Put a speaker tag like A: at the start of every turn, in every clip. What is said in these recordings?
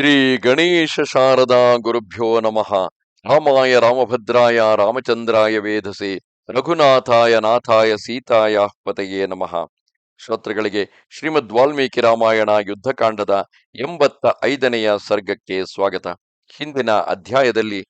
A: ಶ್ರೀ ಗಣೇಶ ಶಾರದಾ ಗುರುಭ್ಯೋ ನಮಃ. ರಾಮಾಯ ರಾಮಭದ್ರಾಯ ರಾಮಚಂದ್ರಾಯ ವೇಧಸೆ ರಘುನಾಥಾಯ ನಾಥಾಯ ಸೀತಾಯ ಪತಯೇ ನಮಃ. ಶ್ರೋತೃಗಳಿಗೆ ಶ್ರೀಮದ್ ವಾಲ್ಮೀಕಿ ರಾಮಾಯಣ ಯುದ್ಧಕಾಂಡದ ಎಂಬತ್ತ ಐದನೆಯ ಸರ್ಗಕ್ಕೆ ಸ್ವಾಗತ. ಹಿಂದಿನ ಅಧ್ಯಾಯದಲ್ಲಿ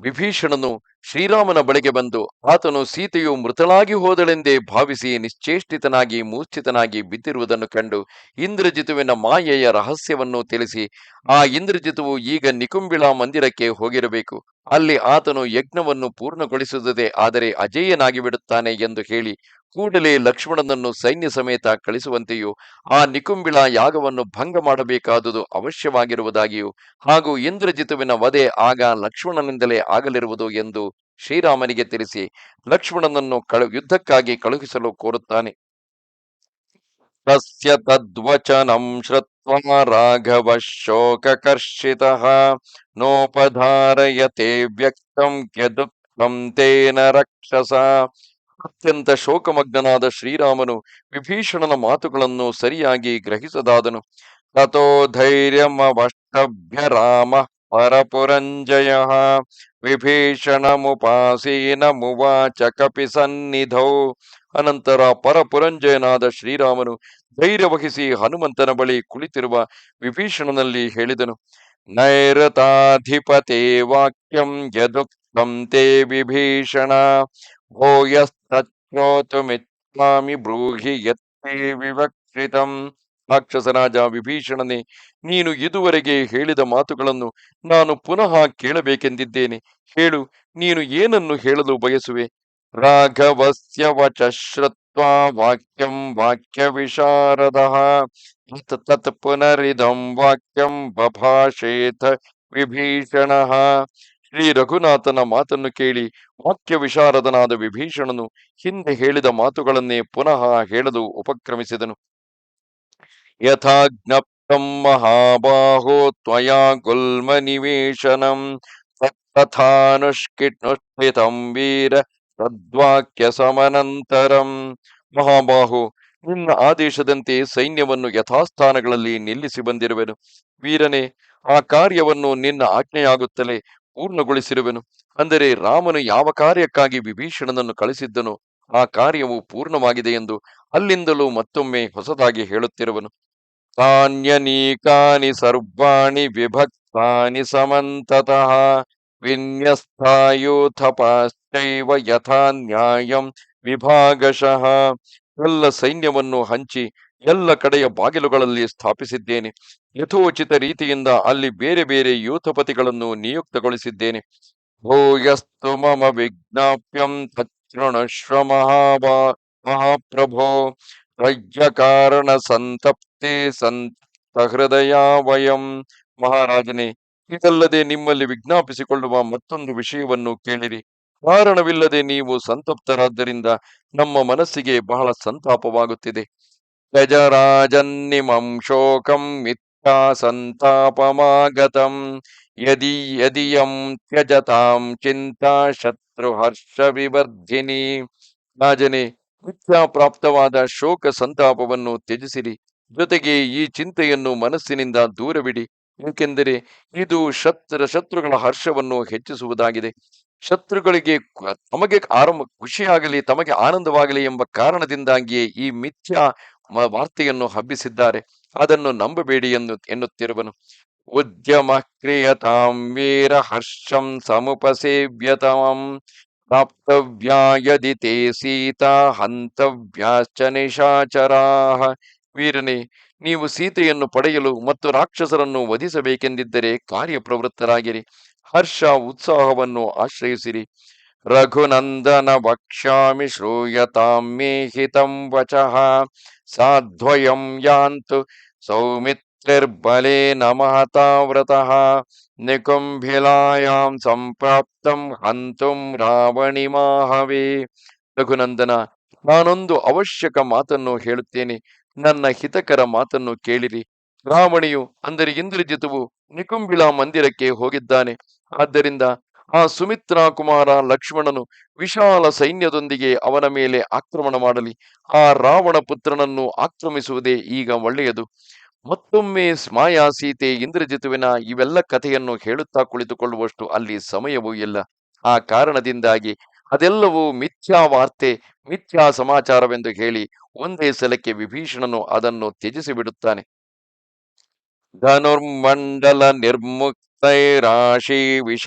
A: ವಿಭೀಷಣನು ಶ್ರೀರಾಮನ ಬಳಿಗೆ ಬಂದು, ಆತನು ಸೀತೆಯು ಮೃತಳಾಗಿ ಹೋದಳೆಂದೇ ಭಾವಿಸಿ ನಿಶ್ಚೇಷ್ಟಿತನಾಗಿ ಮೂರ್ಛಿತನಾಗಿ ಬಿದ್ದಿರುವುದನ್ನು ಕಂಡು ಇಂದ್ರಜಿತುವಿನ ಮಾಯೆಯ ರಹಸ್ಯವನ್ನು ತಿಳಿಸಿ, ಆ ಇಂದ್ರಜಿತುವು ಈಗ ನಿಕುಂಬಿಳ ಮಂದಿರಕ್ಕೆ ಹೋಗಿರಬೇಕು. ಅಲ್ಲಿ ಆತನು ಯಜ್ಞವನ್ನು ಪೂರ್ಣಗೊಳಿಸುತ್ತದೆ, ಆದರೆ ಅಜೇಯನಾಗಿ ಬಿಡುತ್ತಾನೆ ಎಂದು ಹೇಳಿ ಕೂಡಲೇ ಲಕ್ಷ್ಮಣನನ್ನು ಸೈನ್ಯ ಸಮೇತ ಕಳಿಸುವಂತೆಯೂ ಆ ನಿಕುಂಬಿಳ ಯಾಗವನ್ನು ಭಂಗ ಮಾಡಬೇಕಾದುದು ಅವಶ್ಯವಾಗಿರುವುದಾಗಿಯೂ ಹಾಗೂ ಇಂದ್ರಜಿತುವಿನ ವಧೆ ಆಗ ಲಕ್ಷ್ಮಣನಿಂದಲೇ ಆಗಲಿರುವುದು ಎಂದು ಶ್ರೀರಾಮನಿಗೆ ತಿಳಿಸಿ ಲಕ್ಷ್ಮಣನನ್ನು ಕಳು ಯುದ್ಧಕ್ಕಾಗಿ ಕಳುಹಿಸಲು ಕೋರುತ್ತಾನೆ. ತಸ್ಯ ತದ್ವಚನಂ ಶ್ರುತ್ವಾ ರಾಘವ ಶೋಕಕರ್ಷಿತ ನೋಪಧಾರಯತೆ ವ್ಯಕ್ತಂ ಯದುಃಖಂ ತೇನ ರಕ್ಷಸ ಅತ್ಯಂತ ಶೋಕಮಗ್ನನಾದ ಶ್ರೀರಾಮನು ವಿಭೀಷಣನ ಮಾತುಗಳನ್ನು ಸರಿಯಾಗಿ ಗ್ರಹಿಸದಾದನು. ತಥೋ ಧೈರ್ಯಮವಷ್ಟಭ್ಯ ರಾಮ ಪರಪುರಂಜಯ ವಿಭೀಷಣಮುಪಾಸೀನ ಮುವಾಚ ಕಪಿ ಸನ್ನಿಧೌ. ಅನಂತರ ಪರಪುರಂಜಯನಾದ ಶ್ರೀರಾಮನು ಧೈರ್ಯ ವಹಿಸಿ ಹನುಮಂತನ ಬಳಿ ಕುಳಿತಿರುವ ವಿಭೀಷಣನಲ್ಲಿ ಹೇಳಿದನು. ನೈರತಾಧಿಪತೆ ವಾಕ್ಯಂ ಯದುಕ್ತಂ ತೇ ವಿಭೀಷಣ ಭೂಯಸ್ತೋತುಮಿಚ್ಛಾಮಿ ಬ್ರೂಹಿ ಯತ್ತಿ ವಿವಕ್ಷಿತಂ ರಾಕ್ಷಸರಾಜ ವಿಭೀಷಣನೆ ನೀನು ಇದುವರೆಗೆ ಹೇಳಿದ ಮಾತುಗಳನ್ನು ನಾನು ಪುನಃ ಕೇಳಬೇಕೆಂದಿದ್ದೇನೆ. ಹೇಳು, ನೀನು ಏನನ್ನು ಹೇಳಲು ಬಯಸುವೆ? ರಾಘವಸ್ಯ ವಚಶ್ರತ್ವ ವಾಕ್ಯಂ ವಾಕ್ಯ ವಿಶಾರದ ತತ್ ಪುನರಿದಂ ವಾಕ್ಯಂ ಬಭಾಷೇತ ವಿಭೀಷಣ. ಶ್ರೀ ರಘುನಾಥನ ಮಾತನ್ನು ಕೇಳಿ ವಾಕ್ಯ ವಿಶಾರದನಾದ ವಿಭೀಷಣನು ಹಿಂದೆ ಹೇಳಿದ ಮಾತುಗಳನ್ನೇ ಪುನಃ ಹೇಳಲು ಉಪಕ್ರಮಿಸಿದನು. ಯಥಾ ಜ್ಞಪ್ತಂ ಮಹಾಬಾಹೋ ತ್ವಯಾ ಗುಲ್ಮ ನಿವೇಶನಂ ವೀರ ತದ್ವಾಕ್ಯ ಸಮನಂತರಂ ಮಹಾಬಾಹು, ನಿನ್ನ ಆದೇಶದಂತೆ ಸೈನ್ಯವನ್ನು ಯಥಾಸ್ಥಾನಗಳಲ್ಲಿ ನಿಲ್ಲಿಸಿ ಬಂದಿರುವೆನು. ವೀರನೇ, ಆ ಕಾರ್ಯವನ್ನು ನಿನ್ನ ಆಜ್ಞೆಯಾಗುತ್ತಲೇ ಪೂರ್ಣಗೊಳಿಸಿರುವೆನು. ಅಂದರೆ ರಾಮನು ಯಾವ ಕಾರ್ಯಕ್ಕಾಗಿ ವಿಭೀಷಣನನ್ನು ಕಳಿಸಿದ್ದನು ಆ ಕಾರ್ಯವು ಪೂರ್ಣವಾಗಿದೆ ಎಂದು ಅಲ್ಲಿಂದಲೂ ಮತ್ತೊಮ್ಮೆ ಹೊಸದಾಗಿ ಹೇಳುತ್ತಿರುವನು. ತಾನ್ಯನೀಕಾನಿ ಸರ್ವಾಣಿ ವಿಭಕ್ತಾನಿ ಸಮಂತತಃ ವಿನ್ಯಸ್ತಾಯೂಥಪಾಶ್ಚೈವ ಯಥಾ ನ್ಯಾಯಂ ವಿಭಾಗಶಃ ಎಲ್ಲ ಸೈನ್ಯವನ್ನು ಹಂಚಿ ಎಲ್ಲ ಕಡೆಯ ಬಾಗಿಲುಗಳಲ್ಲಿ ಸ್ಥಾಪಿಸಿದ್ದೇನೆ. ಯಥೋಚಿತ ರೀತಿಯಿಂದ ಅಲ್ಲಿ ಬೇರೆ ಬೇರೆ ಯೂಥಪತಿಗಳನ್ನು ನಿಯುಕ್ತಗೊಳಿಸಿದ್ದೇನೆ. ಭೂಯಸ್ತು ಮಮ ವಿಜ್ಞಾಪ್ಯಂ ತೃಣಶ್ವ ಮಹಾಬಾ ಮಹಾಪ್ರಭೋ. ರಜ್ಯ ಕಾರಣ ಸಂತಪ್ತಿ ಸಂತ ಹೃದಯ ವಯಂ. ಮಹಾರಾಜನೇ, ಇದಲ್ಲದೆ ನಿಮ್ಮಲ್ಲಿ ವಿಜ್ಞಾಪಿಸಿಕೊಳ್ಳುವ ಮತ್ತೊಂದು ವಿಷಯವನ್ನು ಕೇಳಿರಿ. ಕಾರಣವಿಲ್ಲದೆ ನೀವು ಸಂತಪ್ತರಾದ್ದರಿಂದ ನಮ್ಮ ಮನಸ್ಸಿಗೆ ಬಹಳ ಸಂತಾಪವಾಗುತ್ತಿದೆ. ಗಜರಾಜನ್ನಿಮಂ ಶೋಕಂ ಮಿಥ್ಯಾ ಸಂತಾಪಮಾಗತಂ. ಯದಿ ಯದಿಯಂ ತ್ಯಜತಾಂ ಚಿಂತಾ ಶತ್ರು ಹರ್ಷ ವಿವರ್ಧಿನಿ. ರಾಜನೇ, ಮಿಥ್ಯಾ ಪ್ರಾಪ್ತವಾದ ಶೋಕ ಸಂತಾಪವನ್ನು ತ್ಯಜಿಸಿರಿ. ಜೊತೆಗೆ ಈ ಚಿಂತೆಯನ್ನು ಮನಸ್ಸಿನಿಂದ ದೂರವಿಡಿ. ಏಕೆಂದರೆ ಇದು ಶತ್ರು ಶತ್ರುಗಳ ಹರ್ಷವನ್ನು ಹೆಚ್ಚಿಸುವುದಾಗಿದೆ. ಶತ್ರುಗಳಿಗೆ ತಮಗೆ ಆರಂಭ, ಖುಷಿಯಾಗಲಿ, ತಮಗೆ ಆನಂದವಾಗಲಿ ಎಂಬ ಕಾರಣದಿಂದಾಗಿಯೇ ಈ ಮಿಥ್ಯಾ ವಾರ್ತೆಯನ್ನು ಹಬ್ಬಿಸಿದ್ದಾರೆ. ಅದನ್ನು ನಂಬಬೇಡಿ ಎಂದು ಎನ್ನುತ್ತಿರುವನು. ಉದ್ಯಮ ಕ್ರಿಯತಾಂ ವೀರ ಹರ್ಷಂ ಸಮುಪಸೇವ್ಯತಾಂ ಪ್ರಾಪ್ತವ್ಯಾಯದಿ ತೇ ಸೀತಾ ಹಂತವ್ಯಾಶ್ಚ ನಿಶಾಚರಾಹ ವೀರನೇ, ನೀವು ಸೀತೆಯನ್ನು ಪಡೆಯಲು ಮತ್ತು ರಾಕ್ಷಸರನ್ನು ವಧಿಸಬೇಕೆಂದಿದ್ದರೆ ಕಾರ್ಯಪ್ರವೃತ್ತರಾಗಿರಿ. ಹರ್ಷ ಉತ್ಸಾಹವನ್ನು ಆಶ್ರಯಿಸಿರಿ. ರಘುನಂದನ ವಕ್ಷ್ಯಾಮಿ ಶ್ರೂಯತಾಂ ಮೇ ಹಿತಂ ವಚಃ. ಸಾಧ್ವಯಂ ಯಾಂತು ಸೌಮಿತ್ರಿರ್ಬಲೇ ಮಹತಾವ್ರತಃ ನಿಕುಂಭಿಲಾಯಾಂ ಸಂಪ್ರಾಪ್ತಂ ಹಂತುಂ ರಾವಣಿ ರಾವಣಿಮಾಹವೇ ರಘುನಂದನ, ನಾನೊಂದು ಅವಶ್ಯಕ ಮಾತನ್ನು ಹೇಳುತ್ತೇನೆ. ನನ್ನ ಹಿತಕರ ಮಾತನ್ನು ಕೇಳಿರಿ. ರಾವಣಿಯು ಅಂದರೆ ಇಂದ್ರಜಿತುವು ನಿಕುಂಬಿಳ ಮಂದಿರಕ್ಕೆ ಹೋಗಿದ್ದಾನೆ. ಆದ್ದರಿಂದ ಆ ಸುಮಿತ್ರಾ ಕುಮಾರ ಲಕ್ಷ್ಮಣನು ವಿಶಾಲ ಸೈನ್ಯದೊಂದಿಗೆ ಅವನ ಮೇಲೆ ಆಕ್ರಮಣ ಮಾಡಲಿ. ಆ ರಾವಣ ಪುತ್ರನನ್ನು ಆಕ್ರಮಿಸುವುದೇ ಈಗ ಒಳ್ಳೆಯದು. ಮತ್ತೊಮ್ಮೆ ಸ್ಮಾಯಾ ಸೀತೆ ಇಂದ್ರಜಿತುವಿನ ಇವೆಲ್ಲ ಕಥೆಯನ್ನು ಹೇಳುತ್ತಾ ಕುಳಿತುಕೊಳ್ಳುವಷ್ಟು ಅಲ್ಲಿ ಸಮಯವೂ ಇಲ್ಲ. ಆ ಕಾರಣದಿಂದಾಗಿ ಅದೆಲ್ಲವೂ ಮಿಥ್ಯಾ ವಾರ್ತೆ ಮಿಥ್ಯಾ ಸಮಾಚಾರವೆಂದು ಹೇಳಿ ಒಂದೇ ಸಲಕ್ಕೆ ವಿಭೀಷಣನು ಅದನ್ನು ತ್ಯಜಿಸಿ ಬಿಡುತ್ತಾನೆ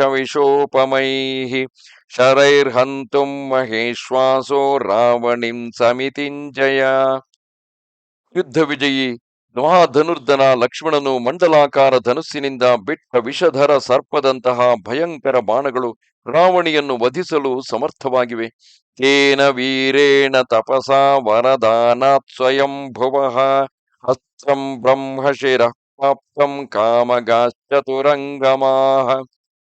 A: ವಿಷೋಪಮೈಃ ಶರೈರ್ಹಂತುಂ ಮಹೇಶ್ವಾಸೋ ರಾವಣಿಂ ಸಮಿತಿಂಜಯ ಯುದ್ಧ ವಿಜಯಿ ಮಹಾಧನುರ್ಧನ ಲಕ್ಷ್ಮಣನು ಮಂಡಲಾಕಾರ ಧನುಸ್ಸಿನಿಂದ ಬಿಟ್ಟ ವಿಷಧರ ಸರ್ಪದಂತಹ ಭಯಂಕರ ಬಾಣಗಳು ರಾವಣಿಯನ್ನು ವಧಿಸಲು ಸಮರ್ಥವಾಗಿವೆ. ತೇನ ವೀರೇಣ ತಪಸಾ ವರದಾನಾತ್ ಸ್ವಯಂ ಭುವಃ ಹಸ್ತ್ರಂ ಬ್ರಹ್ಮಶಿರ ಪ್ರಾಪ್ತಂ ಕಾಮಗಾಶ್ಚತುರಂಗಮಾಹ.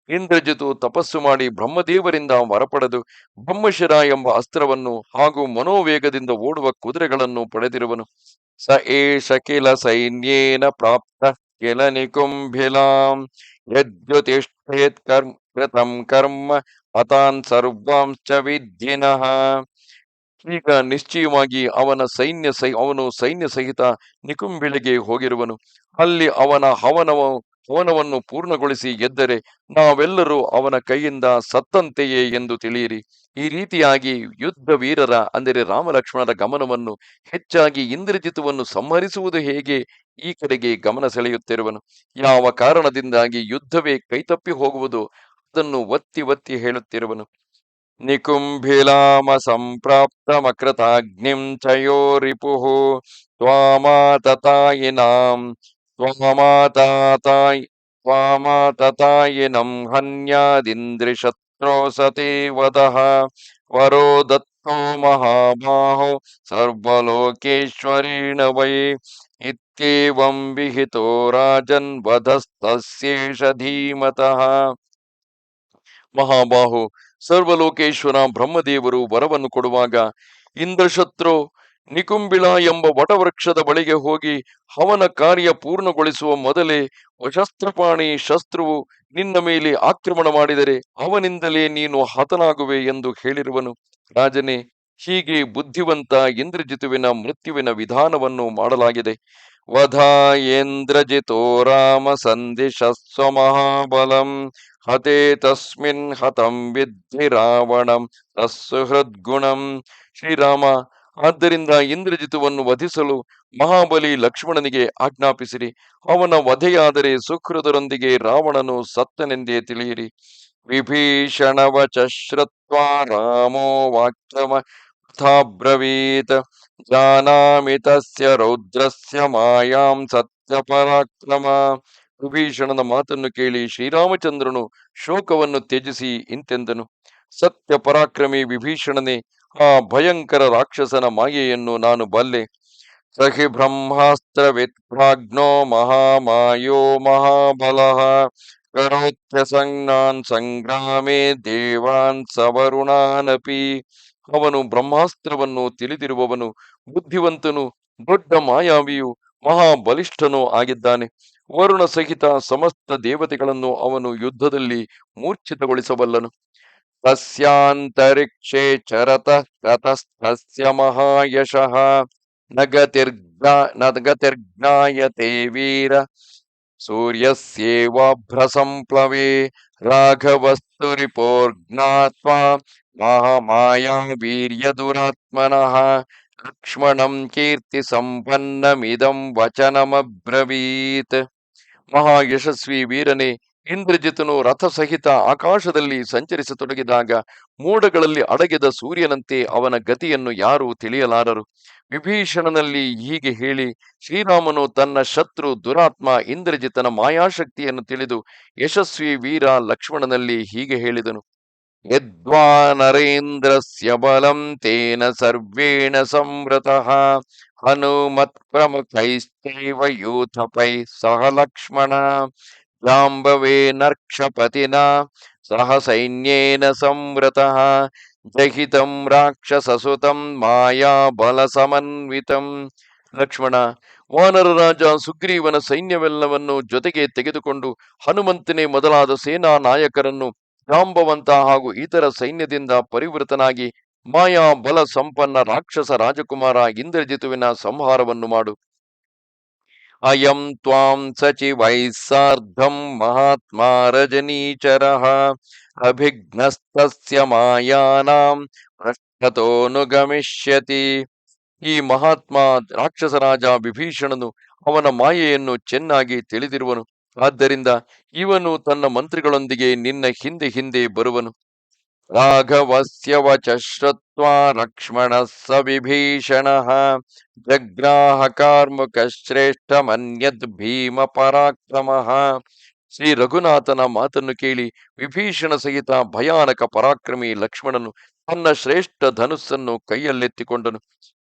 A: ಇಂದ್ರಜಿತು ತಪಸ್ಸು ಮಾಡಿ ಬ್ರಹ್ಮದೇವರಿಂದ ವರಪಡೆದು ಬ್ರಹ್ಮಶಿರ ಎಂಬ ಅಸ್ತ್ರವನ್ನು ಹಾಗೂ ಮನೋವೇಗದಿಂದ ಓಡುವ ಕುದುರೆಗಳನ್ನು ಪಡೆದಿರುವನು. ಸ ಏಷ ಕಿಲ ಸೈನ್ಯೇನ ಪ್ರಾಪ್ತ ಕಿಲ ನಿಕುಂಭಿಲಾಂ ಯದ್ಯುತಿಷ್ಠೇತ್ ಕರ್ಮ ಕೃತಂ ಕರ್ಮ ಹತಾನ್ ಸರ್ವಾಂಶ್ಚ ವಿದ್ಯಿನಃ. ಈಗ ನಿಶ್ಚಯವಾಗಿ ಅವನ ಸೈನ್ಯ ಸೈ ಅವನು ಸೈನ್ಯ ಸಹಿತ ನಿಕುಂಬಿಳಿಗೆ ಹೋಗಿರುವನು. ಅಲ್ಲಿ ಅವನ ಹವನವ, ಹವನವನ್ನು ಪೂರ್ಣಗೊಳಿಸಿ ಎದ್ದರೆ ನಾವೆಲ್ಲರೂ ಅವನ ಕೈಯಿಂದ ಸತ್ತಂತೆಯೇ ಎಂದು ತಿಳಿಯಿರಿ. ಈ ರೀತಿಯಾಗಿ ಯುದ್ಧ ವೀರರ, ಅಂದರೆ ರಾಮಲಕ್ಷ್ಮಣರ ಗಮನವನ್ನು ಹೆಚ್ಚಾಗಿ ಇಂದ್ರಜಿತುವನ್ನು ಸಂಹರಿಸುವುದು ಹೇಗೆ? ಈ ಕಡೆಗೆ ಗಮನ ಸೆಳೆಯುತ್ತಿರುವನು. ಯಾವ ಕಾರಣದಿಂದಾಗಿ ಯುದ್ಧವೇ ಕೈತಪ್ಪಿ ಹೋಗುವುದು? ಅದನ್ನು ಒತ್ತಿ ಒತ್ತಿ ಹೇಳುತ್ತಿರುವನು. निकुम्भिलामसम्प्राप्तमकृताग्निं च यो रिपुः त्वामाततायिनां, त्वामाताताय, त्वामाततायिनं हन्यादिन्द्रिशत्रो वदः। वरो दत्तो महाबाहो, सर्वलोकेश्वरेण वै। इत्येवं विहितो राजन् वधस्तस्येष धीमतः। महाबाहो ಸರ್ವಲೋಕೇಶ್ವರ ಬ್ರಹ್ಮದೇವರು ವರವನ್ನು ಕೊಡುವಾಗ ಇಂದ್ರಶತ್ರು ನಿಕುಂಬಿಳ ಎಂಬ ವಟವೃಕ್ಷದ ಬಳಿಗೆ ಹೋಗಿ ಹವನ ಕಾರ್ಯ ಪೂರ್ಣಗೊಳಿಸುವ ಮೊದಲೇ ವಶಸ್ತ್ರಪಾಣಿ ಶಸ್ತ್ರವು ನಿನ್ನ ಮೇಲೆ ಆಕ್ರಮಣ ಮಾಡಿದರೆ ಅವನಿಂದಲೇ ನೀನು ಹತನಾಗುವೆ ಎಂದು ಹೇಳಿರುವನು. ರಾಜನೇ, ಹೀಗೆ ಬುದ್ಧಿವಂತ ಇಂದ್ರಜಿತುವಿನ ಮೃತ್ಯುವಿನ ವಿಧಾನವನ್ನು ಮಾಡಲಾಗಿದೆ. ವಧಾಯೇಂದ್ರಜಿತೋ ರಾಮ ಸಂದಿಶಸ್ವ ಮಹಾಬಲಂ ಹತೆ ತಸ್ಮಿನ್ ಹತಂ ವಿದ್ಧಿ ರಾವಣಂ ತಸ್ಸುಹೃದ್ಗುಣಂ ಶ್ರೀರಾಮ ಆದ್ದರಿಂದ ಇಂದ್ರಜಿತುವನ್ನು ವಧಿಸಲು ಮಹಾಬಲಿ ಲಕ್ಷ್ಮಣನಿಗೆ ಆಜ್ಞಾಪಿಸಿರಿ. ಅವನ ವಧೆಯಾದರೆ ಸುಹೃದರೊಂದಿಗೆ ರಾವಣನು ಸತ್ತನೆಂದೇ ತಿಳಿಯಿರಿ. ವಿಭೀಷಣವಚ ಚಶ್ರತ್ವ ರಾಮೋ ವಾಕ್ಯಮ ತಥಾಬ್ರವೀತ್ ಜಾನಾಮಿತಸ್ಯ ರೌದ್ರಸ್ಯ ಮಾಯಾಂ ಸತ್ಯಪರಾಕ್ರಮ ವಿಭೀಷಣನ ಮಾತನ್ನು ಕೇಳಿ ಶ್ರೀರಾಮಚಂದ್ರನು ಶೋಕವನ್ನು ತ್ಯಜಿಸಿ ಇಂತೆಂದನು. ಸತ್ಯ ಪರಾಕ್ರಮಿ ವಿಭೀಷಣನೇ, ಆ ಭಯಂಕರ ರಾಕ್ಷಸನ ಮಾಯೆಯನ್ನು ನಾನು ಬಲ್ಲೆ. ಸಹಿ ಬ್ರಹ್ಮಾಸ್ತ್ರ ವಿಭ್ರಾಗ್ನೋ ಮಹಾಮಾಯೋ ಮಹಾಬಲ. ಕರೋತ್ಯ ಸಂಜ್ಞಾನ್ ಸಂಗ್ರಾಮೇ ದೇವಾನ್ ಸವರುಣಾನಪಿ. ಅವನು ಬ್ರಹ್ಮಾಸ್ತ್ರವನ್ನು ತಿಳಿದಿರುವವನು ಬುದ್ಧಿವಂತನು, ದೊಡ್ಡ ಮಾಯಾವಿಯು ಮಹಾಬಲಿಷ್ಠನೂ ಆಗಿದ್ದಾನೆ. ವರುಣ ಸಹಿತ ಸಮಸ್ತ ದೇವತೆಗಳನ್ನು ಅವನು ಯುದ್ಧದಲ್ಲಿ ಮೂರ್ಛಿತಗೊಳಿಸಬಲ್ಲನು. ಸಸ್ಯಾಂತರಿಕ್ಷೆ ಚರತ ತತಸ್ತಸ್ಯ ಮಹಾಯಶಃ. ನಗತಿರ್ಜ್ಞಾ, ನಗತಿರ್ಜ್ಞಾಯತೆ ವೀರ. ಸೂರ್ಯಸ್ಯೇವಾಭ್ರಸಂಪ್ಲವೇ. ರಾಘವಸ್ತು ರಿಪೋರ್ಜ್ಞಾತ್ವಾ. ಮಹಾಮಾಯಾ ವೀರ್ಯದುರಾತ್ಮನಃ. ಲಕ್ಷ್ಮಣಂ ಕೀರ್ತಿ ಸಂಪನ್ನಮಿದಂ ವಚನಮಬ್ರವೀತ್. ಮಹಾ ಯಶಸ್ವಿ ವೀರನೇ, ಇಂದ್ರಜಿತನು ರಥಸಹಿತ ಆಕಾಶದಲ್ಲಿ ಸಂಚರಿಸತೊಡಗಿದಾಗ ಮೋಡಗಳಲ್ಲಿ ಅಡಗಿದ ಸೂರ್ಯನಂತೆ ಅವನ ಗತಿಯನ್ನು ಯಾರೂ ತಿಳಿಯಲಾರರು. ವಿಭೀಷಣನಲ್ಲಿ ಹೀಗೆ ಹೇಳಿ, ಶ್ರೀರಾಮನು ತನ್ನ ಶತ್ರು ದುರಾತ್ಮ ಇಂದ್ರಜಿತನ ಮಾಯಾಶಕ್ತಿಯನ್ನು ತಿಳಿದು ಯಶಸ್ವಿ ವೀರ ಲಕ್ಷ್ಮಣನಲ್ಲಿ ಹೀಗೆ ಹೇಳಿದನು. ಯದ್ವಾ ನರೇಂದ್ರಸ್ಯ ಬಲಂ ತೇನ ಸರ್ವೇಣ ಸಂವೃತಃ ಹನುಮತ್ ಪ್ರಮುಖೈಶ್ಚೈವ ಯೂಥಪೈ ಸಹ ಲಕ್ಷ್ಮಣ ಜಾಂಬವೇ ನರ್ಕ್ಷಪತಿನ ಸಹ ಸೈನ್ಯೇನ ಸಂವೃತಃ ಜಹಿತಂ ರಾಕ್ಷಸಸುತಂ ಮಾಯಾ ಬಲ ಸಮನ್ವಿತಂ ಲಕ್ಷ್ಮಣ ವಾನರ ರಾಜ ಸುಗ್ರೀವನ ಸೈನ್ಯವೆಲ್ಲವನ್ನು ಜೊತೆಗೆ ತೆಗೆದುಕೊಂಡು ಹನುಮಂತನೇ ಮೊದಲಾದ ಸೇನಾ ನಾಯಕರನ್ನು ಜಾಂಬವಂತ ಹಾಗೂ ಇತರ ಸೈನ್ಯದಿಂದ ಪರಿವೃತನಾಗಿ ಮಾಯಾ ಬಲ ಸಂಪನ್ನ ರಾಕ್ಷಸ ರಾಜಕುಮಾರ ಇಂದ್ರಜಿತುವಿನ ಸಂಹಾರವನ್ನು ಮಾಡು. ಅಯಂ ತ್ವಾಂ ಸಚಿವೈ ಸಾರ್ಧಂ ಮಹಾತ್ಮ ರಜನೀಚರ ಅಭಿಘ್ನಸ್ತಸ್ಯ ಮಾಯಾನಾಂ ಪೃಷ್ಠತೋನುಗಮಿಷ್ಯತಿ ಈ ಮಹಾತ್ಮ ರಾಕ್ಷಸರಾಜ ವಿಭೀಷಣನು ಅವನ ಮಾಯೆಯನ್ನು ಚೆನ್ನಾಗಿ ತಿಳಿದಿರುವನು. ಆದ್ದರಿಂದ ಇವನು ತನ್ನ ಮಂತ್ರಿಗಳೊಂದಿಗೆ ನಿನ್ನ ಹಿಂದೆ ಹಿಂದೆ ಬರುವನು. ರಾಘವಸ್ಯ ವಚ ಶ್ರುತ್ವಾ ಲಕ್ಷ್ಮಣ ಸ ವಿಭೀಷಣ ಜಗ್ರಾಹ ಕಾರ್ಮುಕ ಶ್ರೇಷ್ಠ ಮನ್ಯದ್ ಭೀಮ ಪರಾಕ್ರಮ ಶ್ರೀ ರಘುನಾಥನ ಮಾತನ್ನು ಕೇಳಿ ವಿಭೀಷಣ ಸಹಿತ ಭಯಾನಕ ಪರಾಕ್ರಮಿ ಲಕ್ಷ್ಮಣನು ತನ್ನ ಶ್ರೇಷ್ಠ ಧನುಸ್ಸನ್ನು ಕೈಯಲ್ಲೆತ್ತಿಕೊಂಡನು.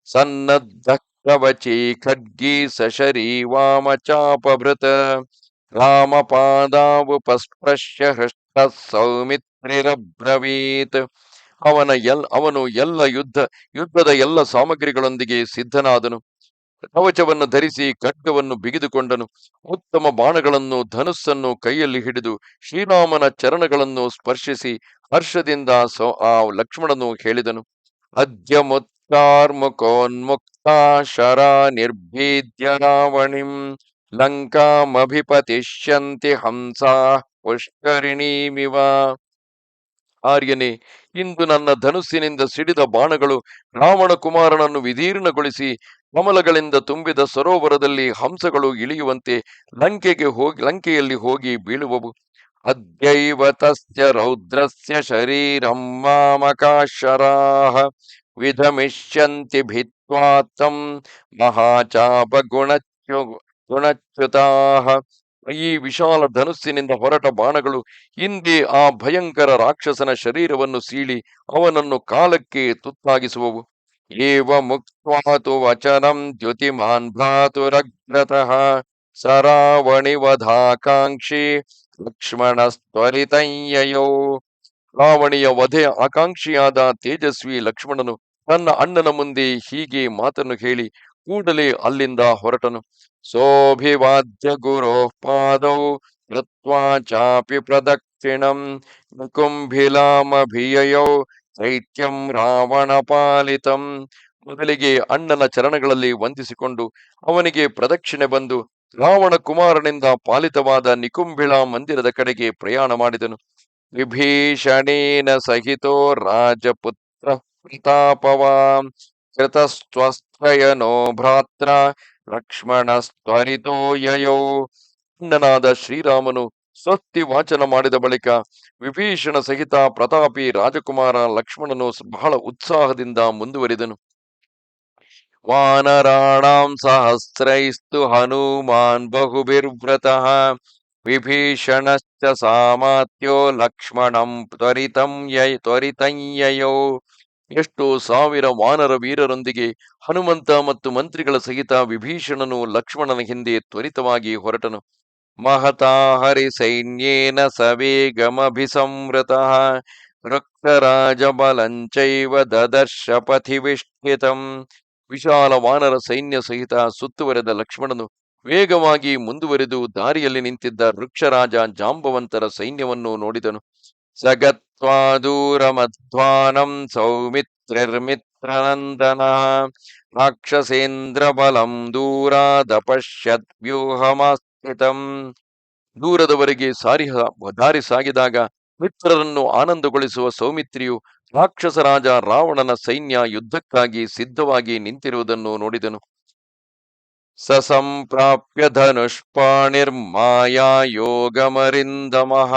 A: ಸನ್ನದ್ಧ ಕವಚಿ ಖಡ್ಗಿ ಸಶರೀ ವಾಮ ಚಾಪಭೃತ ರಾಮಪಾದಾವುಪಸ್ಪೃಶ್ಯ ಹೃಷ್ಟ ಸೌಮಿತ್ರಿರಬ್ರವೀತ್ ಅವನ ಎಲ್, ಅವನು ಎಲ್ಲ ಯುದ್ಧ, ಯುದ್ಧದ ಎಲ್ಲ ಸಾಮಗ್ರಿಗಳೊಂದಿಗೆ ಸಿದ್ಧನಾದನು. ಕವಚವನ್ನು ಧರಿಸಿ ಖಡ್ಗವನ್ನು ಬಿಗಿದುಕೊಂಡನು. ಉತ್ತಮ ಬಾಣಗಳನ್ನು ಧನುಸ್ಸನ್ನು ಕೈಯಲ್ಲಿ ಹಿಡಿದು ಶ್ರೀರಾಮನ ಚರಣಗಳನ್ನು ಸ್ಪರ್ಶಿಸಿ ಹರ್ಷದಿಂದ ಆ ಲಕ್ಷ್ಮಣನು ಹೇಳಿದನು ಅದ್ಯ ಮುತ್ಕಾರ್ಮುಕೋನ್ಮುಕ್ತ ಶರ ನಿರ್ಭೀದ್ಯ ರಾವಣಿಂ ಲಂಕಾಮಭಿಪತಿಷ್ಯಂತಿ ಹಂಸಾ ಪುಷ್ಕರಿಣೀಮಿವ ಆರ್ಯನೇ ಇಂದು ನನ್ನ ಧನುಸ್ಸಿನಿಂದ ಸಿಡಿದ ಬಾಣಗಳು ರಾವಣ ಕುಮಾರನನ್ನು ವಿದೀರ್ಣಗೊಳಿಸಿ ಕಮಲಗಳಿಂದ ತುಂಬಿದ ಸರೋವರದಲ್ಲಿ ಹಂಸಗಳು ಇಳಿಯುವಂತೆ ಲಂಕೆಗೆ ಹೋಗಿ, ಲಂಕೆಯಲ್ಲಿ ಹೋಗಿ ಬೀಳುವವು. ಅದ್ಯೈವ ತಸ್ಯ ರೌದ್ರಸ್ಯ ಶರೀರಂ ಮಾಮಕಾಶರಾಹ ವಿಧಮಿಷ್ಯಂತಿ ಭಿತ್ವಾತಂ ಮಹಾಚಾಪ ಗುಣಚ್ಯು ಗುಣಚ್ಯುತಾಹ. ಈ ವಿಶಾಲ ಧನುಸ್ಸಿನಿಂದ ಹೊರಟ ಬಾಣಗಳು ಹಿಂದೆ ಆ ಭಯಂಕರ ರಾಕ್ಷಸನ ಶರೀರವನ್ನು ಸೀಳಿ ಅವನನ್ನು ಕಾಲಕ್ಕೆ ತುತ್ತಾಗಿಸುವವು. ಏವ ಮುಕ್ತ್ವಾತು ವಚನಂ ದ್ಯುತಿಮಾನ್ ಭ್ರಾತುರಗ್ರತಃ ಲಕ್ಷ್ಮಣ ಸ್ವರಿತಯ್ಯಯೋ ರಾವಣಿಯ ವಧೆ ಆಕಾಂಕ್ಷಿಯಾದ ತೇಜಸ್ವಿ ಲಕ್ಷ್ಮಣನು ತನ್ನ ಅಣ್ಣನ ಮುಂದೆ ಹೀಗೆ ಮಾತನ್ನು ಹೇಳಿ ಕೂಡಲೇ ಅಲ್ಲಿಂದ ಹೊರಟನು. ಸೋಭಿವಾದ್ಯ ಗುರೋ ಪಾದೌ ಕೃತ್ವಾ ಚಾಪಿ ಪ್ರದಕ್ಷಿಣಂ ಕುಂಭಿಲಾಮಭಿಯಯೌ ಚೈತ್ಯಂ ರಾವಣ ಪಾಲಿತಂ. ಮೊದಲಿಗೆ ಅಣ್ಣನ ಚರಣಗಳಲ್ಲಿ ವಂದಿಸಿಕೊಂಡು ಅವನಿಗೆ ಪ್ರದಕ್ಷಿಣೆ ಬಂದು ರಾವಣ ಕುಮಾರನಿಂದ ಪಾಲಿತವಾದ ನಿಕುಂಭಿಳ ಮಂದಿರದ ಕಡೆಗೆ ಪ್ರಯಾಣ ಮಾಡಿದನು. ವಿಭೀಷಣೇನ ಸಹಿತೋ ರಾಜಪುತ್ರ ಪ್ರತಾಪವಾಂ ಕೃತಸ್ತ್ವಸ್ತ್ರಯನೋ ಭ್ರಾತ್ರ ಲಕ್ಷ್ಮಣಸ್ತ್ವರಿತೋ ಯಯೋ ಅಣ್ಣನಾದ ಶ್ರೀರಾಮನು ಸ್ವಸ್ತಿ ವಾಚನ ಮಾಡಿದ ಬಳಿಕ ವಿಭೀಷಣ ಸಹಿತ ಪ್ರತಾಪಿ ರಾಜಕುಮಾರ ಲಕ್ಷ್ಮಣನು ಬಹಳ ಉತ್ಸಾಹದಿಂದ ಮುಂದುವರಿದನು. ವಾನರಾಣಾಂ ಸಹಸ್ರೈಸ್ತು ಹನುಮಾನ್ ಬಹುಬಿರ್ವ್ರತಃ ವಿಭೀಷಣಶ್ಚ ಸಾಮಾತ್ಯೋ ಲಕ್ಷ್ಮಣಂ ತ್ವರಿತಂ ಯೈ ತ್ವರಿತಯ್ಯಯೋ ಎಷ್ಟು ಸಾವಿರ ವಾನರ ವೀರರೊಂದಿಗೆ ಹನುಮಂತ ಮತ್ತು ಮಂತ್ರಿಗಳ ಸಹಿತ ವಿಭೀಷಣನು ಲಕ್ಷ್ಮಣನ ಹಿಂದೆ ತ್ವರಿತವಾಗಿ ಹೊರಟನು. ಮಹತಾ ಹರಿ ಸೈನ್ಯೇನ ಸವೇಗಮಭಿಸಂವೃತಃ. ವೃಕ್ಷರಾಜಬಲಂಚೈವ ದದರ್ಶ ಪಥಿವಿಷ್ಠಿತಂ ವಿಶಾಲ ವಾನರ ಸೈನ್ಯ ಸಹಿತ ಸುತ್ತುವರೆದ ಲಕ್ಷ್ಮಣನು ವೇಗವಾಗಿ ಮುಂದುವರೆದು ದಾರಿಯಲ್ಲಿ ನಿಂತಿದ್ದ ವೃಕ್ಷರಾಜ ಜಾಂಬವಂತರ ಸೈನ್ಯವನ್ನು ನೋಡಿದನು. ದೂರಮಧ್ವಾನಂ ಸೌಮಿತ್ರಿರ್ಮಿತ್ರನಂದನ ರಾಕ್ಷಸೇಂದ್ರ ಬಲಂ ದೂರಾದಪಶ್ಯತ್ ವ್ಯೂಹಮಾಸ್ಥಿತಂ ದೂರದವರೆಗೆ ಸಾರಿ ದಾರಿ ಸಾಗಿದಾಗ ಮಿತ್ರರನ್ನು ಆನಂದಗೊಳಿಸುವ ಸೌಮಿತ್ರಿಯು ರಾಕ್ಷಸರಾಜ ರಾವಣನ ಸೈನ್ಯ ಯುದ್ಧಕ್ಕಾಗಿ ಸಿದ್ಧವಾಗಿ ನಿಂತಿರುವುದನ್ನು ನೋಡಿದನು. ಸಸಂಪ್ರಾಪ್ಯ ಧನುಷ್ಪಾಣಿರ್ಮಾಯಾ ಯೋಗಮರಿಂದಮಃ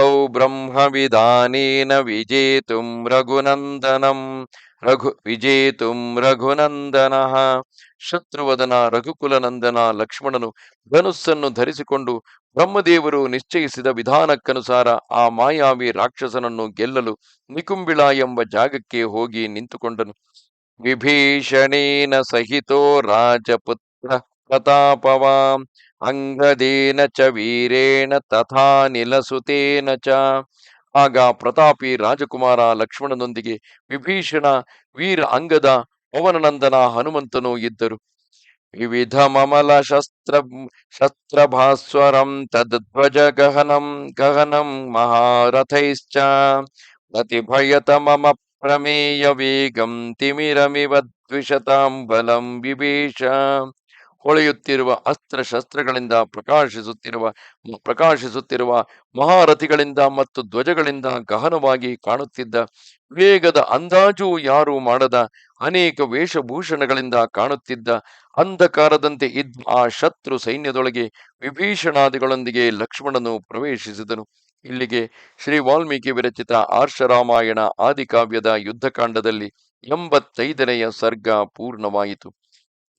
A: ಹಸ್ತೌ ಬ್ರಹ್ಮವಿಧಾನೇನ ವಿಜೇತುಂ ರಘುನಂದನಂ ರಘು ವಿಜೇತುಂ ರಘುನಂದನ ಶತ್ರುವದನ ರಘುಕುಲನಂದನ ಲಕ್ಷ್ಮಣನು ಧನುಸ್ಸನ್ನು ಧರಿಸಿಕೊಂಡು ಬ್ರಹ್ಮದೇವರು ನಿಶ್ಚಯಿಸಿದ ವಿಧಾನಕ್ಕನುಸಾರ ಆ ಮಾಯಾವಿ ರಾಕ್ಷಸನನ್ನು ಗೆಲ್ಲಲು ನಿಕುಂಬಿಳ ಎಂಬ ಜಾಗಕ್ಕೆ ಹೋಗಿ ನಿಂತುಕೊಂಡನು. ವಿಭೀಷಣೇನ ಸಹಿತೋ ರಾಜಪುತ್ರ ಪ್ರತಾಪವಾಂ ಅಂಗದೇನ ಚ ವೀರೇಣ ತಥಾ ನಿಲಸುತೇನ ಚ. ಆಗ ಪ್ರತಾಪಿ ರಾಜಕುಮಾರ ಲಕ್ಷ್ಮಣನೊಂದಿಗೆ ವಿಭೀಷಣ ವೀರ ಅಂಗದ ಪವನನಂದನ ಹನುಮಂತನೂ ಇದ್ದರು. ವಿವಿಧ ಮಮಲ ಶಸ್ತ್ರ ಶಸ್ತ್ರಭಾಸ್ವರಂ ತದ್ಧ್ವಜ ಗಹನಂ ಗಹನಂ ಮಹಾರಥೈಶ್ಚ. ಪ್ರತಿಭಯತ ಮಮ ಪ್ರಮೇಯ ವೇಗಂ ತಿಮಿರಮಿವ ದ್ವಿಷತಾಂ ಬಲಂ ವಿಭೀಷ. ಹೊಳೆಯುತ್ತಿರುವ ಅಸ್ತ್ರ ಶಸ್ತ್ರಗಳಿಂದ ಪ್ರಕಾಶಿಸುತ್ತಿರುವ ಪ್ರಕಾಶಿಸುತ್ತಿರುವ ಮಹಾರಥಿಗಳಿಂದ ಮತ್ತು ಧ್ವಜಗಳಿಂದ ಗಹನವಾಗಿ ಕಾಣುತ್ತಿದ್ದ ವೇಗದ ಅಂದಾಜು ಯಾರು ಮಾಡದ, ಅನೇಕ ವೇಷಭೂಷಣಗಳಿಂದ ಕಾಣುತ್ತಿದ್ದ, ಅಂಧಕಾರದಂತೆ ಇದ್ದ ಆ ಶತ್ರು ಸೈನ್ಯದೊಳಗೆ ವಿಭೀಷಣಾದಿಗಳೊಂದಿಗೆ ಲಕ್ಷ್ಮಣನು ಪ್ರವೇಶಿಸಿದನು. ಇಲ್ಲಿಗೆ ಶ್ರೀ ವಾಲ್ಮೀಕಿ ವಿರಚಿತ ಆರ್ಷರಾಮಾಯಣ ಆದಿಕಾವ್ಯದ ಯುದ್ಧಕಾಂಡದಲ್ಲಿ ಎಂಬತ್ತೈದನೆಯ ಸರ್ಗ ಪೂರ್ಣವಾಯಿತು.